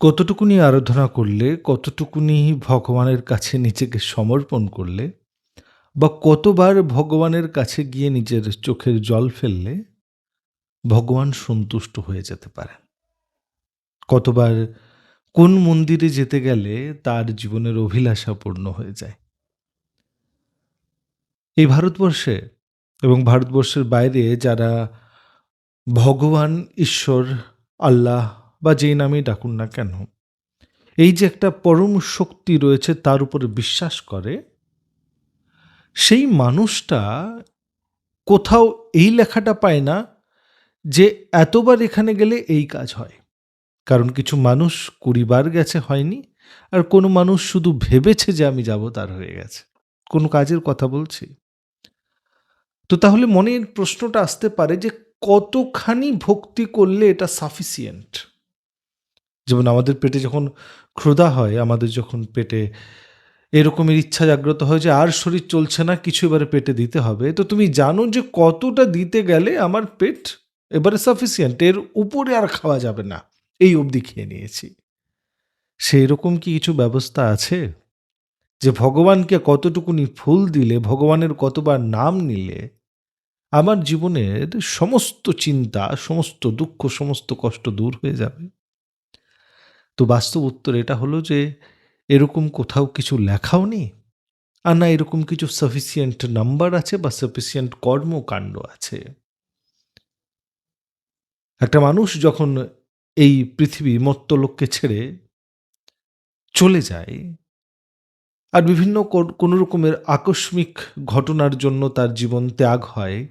কতটুকুনি আরাধনা করলে, কতটুকুনি ভগবানের কাছে নিজেকে সমর্পণ করলে বা কতবার ভগবানের কাছে গিয়ে নিজের চোখের জল ফেললে ভগবান সন্তুষ্ট হয়ে যেতে পারেন। কতবার কোন মন্দিরে যেতে গেলে তার জীবনের অভিলাষা পূর্ণ হয়ে যায়। এই ভারতবর্ষে এবং ভারতবর্ষের বাইরে যারা ভগবান, ঈশ্বর, আল্লাহ বা যেই নামেই ডাকুন না কেন, এই যে একটা পরম শক্তি রয়েছে তার উপরে বিশ্বাস করে, সেই মানুষটা কোথাও এই লেখাটা পায় না যে এতবার এখানে গেলে এই কাজ হয়। কারণ কিছু মানুষ কুড়ি বার গেছে হয়নি, আর কোনো মানুষ শুধু ভেবেছে যে আমি যাব তার হয়ে গেছে। কোনো কাজের কথা বলছি। তো তাহলে মনের প্রশ্নটা আসতে পারে যে কতখানি ভক্তি করলে এটা সাফিসিয়েন্ট? যেমন আমাদের পেটে যখন ক্ষুধা হয়, আমাদের যখন পেটে এরকমের ইচ্ছা জাগ্রত হয় যে আর শরীর চলছে না, কিছু এবারে পেটে দিতে হবে। তো তুমি জানো যে কতটা দিতে গেলে আমার পেট এবারে সাফিসিয়েন্ট, এর উপরে আর খাওয়া যাবে না। এই অবধি খেয়ে নিয়েছি। সেই রকম কি কিছু ব্যবস্থা আছে? যে ভগবানকে কতটুকুনি ফুল দিলে, ভগবানের কতবার নাম নিলে আমার জীবনের সমস্ত চিন্তা, সমস্ত দুঃখ, সমস্ত কষ্ট দূর হয়ে যাবে? তো বাস্তব উত্তর এটা হলো যে এরকম কোথাও কিছু লেখাও নেই। আর না এরকম কিছু সাফিসিয়েন্ট নাম্বার আছে বা সাফিসিয়েন্ট কর্মকাণ্ড আছে। একটা মানুষ যখন এই পৃথিবী মর্ত্যলোককে ছেড়ে চলে যায় আর বিভিন্ন কোনো রকমের আকস্মিক ঘটনার জন্য তার জীবন ত্যাগ হয়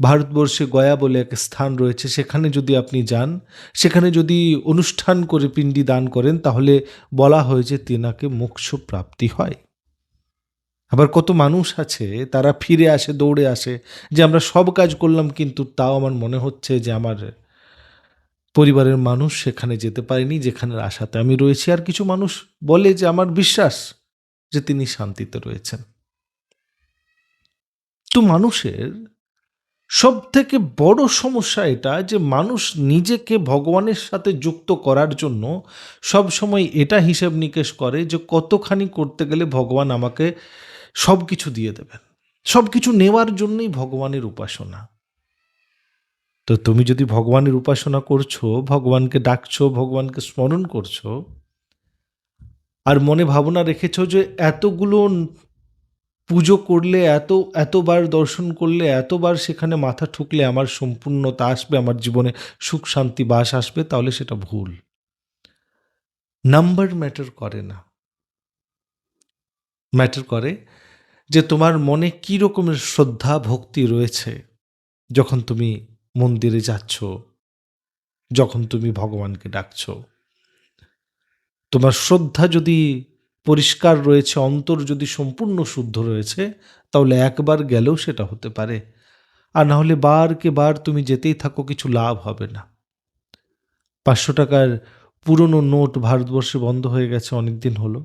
ভারতবর্ষে গয়া বলে এক স্থান রয়েছে। সেখানে যদি আপনি যান, সেখানে যদি অনুষ্ঠান করে পিণ্ডি দান করেন, তাহলে বলা হয় যে তেনাকে মোক্ষ প্রাপ্তি হয়। আবার কত মানুষ আছে, তারা ফিরে আসে, দৌড়ে আসে, যে আমরা সব কাজ করলাম, কিন্তু তাও আমার মনে হচ্ছে যে আমার পরিবারের মানুষ সেখানে যেতে পারেনি, যেখানে আশাতে আমি রয়েছি। আর কিছু মানুষ বলে যে আমার বিশ্বাস যে তিনি শান্তিতে রয়েছেন। তো মানুষের সব থেকে বড় সমস্যা এটা যে মানুষ নিজেকে ভগবানের সাথে যুক্ত করার জন্য সব সময় এটা হিসেব নিকেশ করে যে কতখানি করতে গেলে ভগবান আমাকে সব কিছু দিয়ে দেবেন। সব কিছু নেওয়ার জন্যই ভগবানের উপাসনা। তো তুমি যদি ভগবানের উপাসনা করছ, ভগবানকে ডাকছো, ভগবানকে স্মরণ করছ, আর মনে ভাবনা রেখেছো যে এতগুলো পুজো করলে, এত, এতবার দর্শন করলে, এতবার সেখানে মাথা ঠুকলে আমার সম্পূর্ণতা আসবে, আমার জীবনে সুখ, শান্তি, বাস আসবে, তাহলে সেটা ভুল। নাম্বার ম্যাটার করে না। ম্যাটার করে যে তোমার মনে কি রকমের শ্রদ্ধা, ভক্তি রয়েছে যখন তুমি মন্দিরে যাচ্ছ, যখন তুমি ভগবানকে ডাকছ। তোমার শ্রদ্ধা যদি পরিষ্কার রয়েছে, অন্তর যদি সম্পূর্ণ শুদ্ধ রয়েছে, তাহলে একবার গেলেও সেটা হতে পারে। আর না হলে বারকে বার তুমি যেতেই থাকো, কিছু লাভ হবে না। পাঁচশো টাকার পুরনো নোট ভারতবর্ষে বন্ধ হয়ে গেছে অনেক দিন হলো।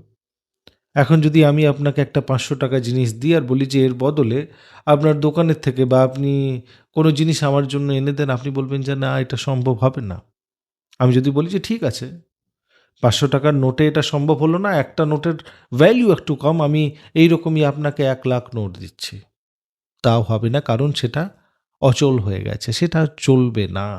এখন যদি আমি আপনাকে একটা পাঁচশো টাকা জিনিস দিই আর বলি যে এর বদলে আপনার দোকানের থেকে বা আপনি কোনো জিনিস আমার জন্য এনে দেন, আপনি বলবেন যে না, এটা সম্ভব হবে না। আমি যদি বলি যে ঠিক আছে পাঁচশো টাকার নোটে এটা সম্ভব হলো না, একটা নোটের ভ্যালু একটু কম, আমি এই রকমই আপনাকে এক লাখ নোট দিচ্ছি। তাও হবে না, কারণ সেটা অচল হয়ে গেছে, সেটা চলবে না।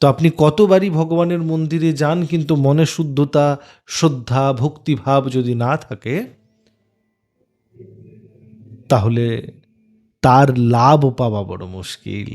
তো আপনি কতবারই ভগবানের মন্দিরে যান, কিন্তু মনে শুদ্ধতা, শ্রদ্ধা, ভক্তিভাব যদি না থাকে, তাহলে তার লাভ পাওয়া বড় মুশকিল।